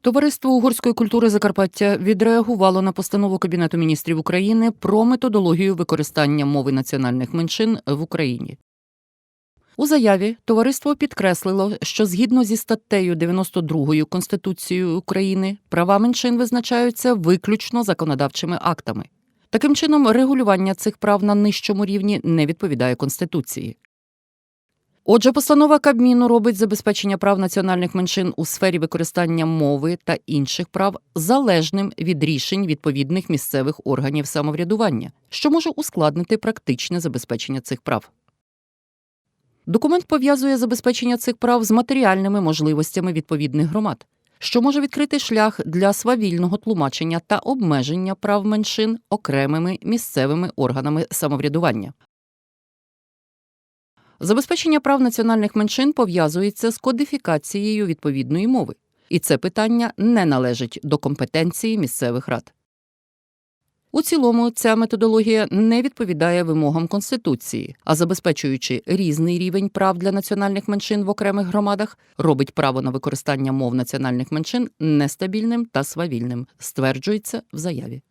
Товариство угорської культури Закарпаття відреагувало на постанову Кабінету міністрів України про методологію використання мови національних меншин в Україні. У заяві товариство підкреслило, що згідно зі статтею 92 Конституції України права меншин визначаються виключно законодавчими актами. Таким чином, регулювання цих прав на нижчому рівні не відповідає Конституції. Отже, постанова Кабміну робить забезпечення прав національних меншин у сфері використання мови та інших прав залежним від рішень відповідних місцевих органів самоврядування, що може ускладнити практичне забезпечення цих прав. Документ пов'язує забезпечення цих прав з матеріальними можливостями відповідних громад, що може відкрити шлях для свавільного тлумачення та обмеження прав меншин окремими місцевими органами самоврядування. Забезпечення прав національних меншин пов'язується з кодифікацією відповідної мови, і це питання не належить до компетенції місцевих рад. У цілому ця методологія не відповідає вимогам Конституції, а забезпечуючи різний рівень прав для національних меншин в окремих громадах, робить право на використання мов національних меншин нестабільним та свавільним, стверджується в заяві.